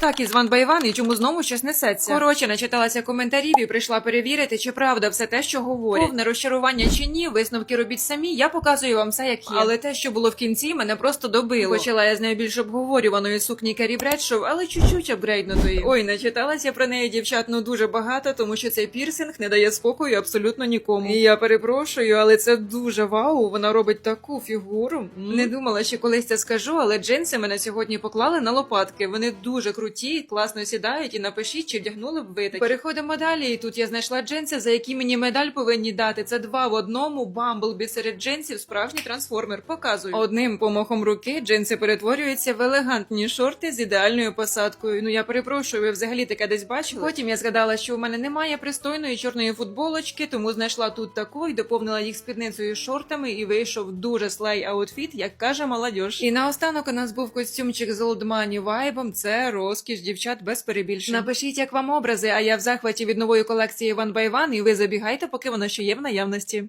так із Ван Байван і чому знову щось несеться? Коротше, начиталася коментарів і прийшла перевірити, чи правда все те, що говорять. Повне розчарування чи ні, висновки робіть самі. Я показую вам все, як є. Але те, що було в кінці, мене просто добило. Почала я з найбільш обговорюваної сукні Керрі Бредшоу, але чуть-чуть апгрейднутої. Ой, начиталася про неї дівчат ну дуже багато, тому що цей пірсинг не дає спокою абсолютно нікому. І я перепрошую, але це дуже вау. Вона робить таку фігуру. Не думала, що колись це скажу, але джинси мене сьогодні поклали на лопатки. Вони дуже круті, класно сідають. І напишіть, чи вдягнули б ви такі. Переходимо далі. І тут я знайшла джинси, за які мені медаль повинні дати. Це два в одному. Бамблбі серед джинсів, справжній трансформер. Показую. Одним помахом руки джинси перетворюються в елегантні шорти з ідеальною посадкою. Ну я перепрошую, ви взагалі таке десь бачили? Потім я згадала, що у мене немає пристойної чорної футболочки, тому знайшла тут таку і доповнила їх спідницею шортами, і вийшов дуже слей аутфіт, як каже молодь. І наостанок у нас був костюмчик з Money вайбом. Це розкіш дівчат без перебільшень. Напишіть, як вам образи, а я в захваті від нової колекції One by One, і ви забігайте, поки вона ще є в наявності.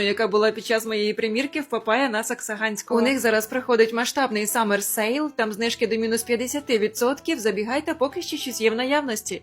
яка була під час моєї примірки в Папая на Саксаганського. У них зараз проходить масштабний Summer Sale, там знижки до мінус 50%. Забігайте, поки ще щось є в наявності.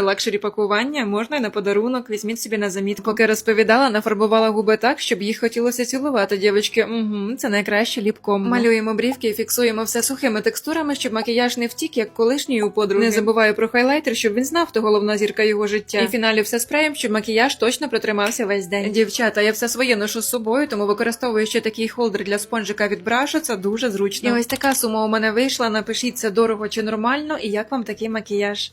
лакшері пакування. Можна й на подарунок. Візьміть собі на замітку. Поки розповідала, нафарбувала губи так, щоб їх хотілося цілувати. Дівчатки, угу, це найкраще ліпком. Малюємо брівки і фіксуємо все сухими текстурами, щоб макіяж не втік, як колишній у подруги. Не забуваю про хайлайтер, щоб він знав, хто головна зірка його життя. І в фіналі все спреєм, щоб макіяж точно протримався весь день. Дівчата, я все своє ношу з собою, тому використовую ще такий холдер для спонжика від брашу. Це дуже зручно. І ось така сума у мене вийшла. Напишіть це дорого чи нормально, і як вам такий макіяж.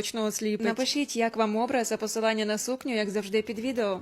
осліпить. Напишіть, як вам образ, а посилання на сукню, як завжди, під відео.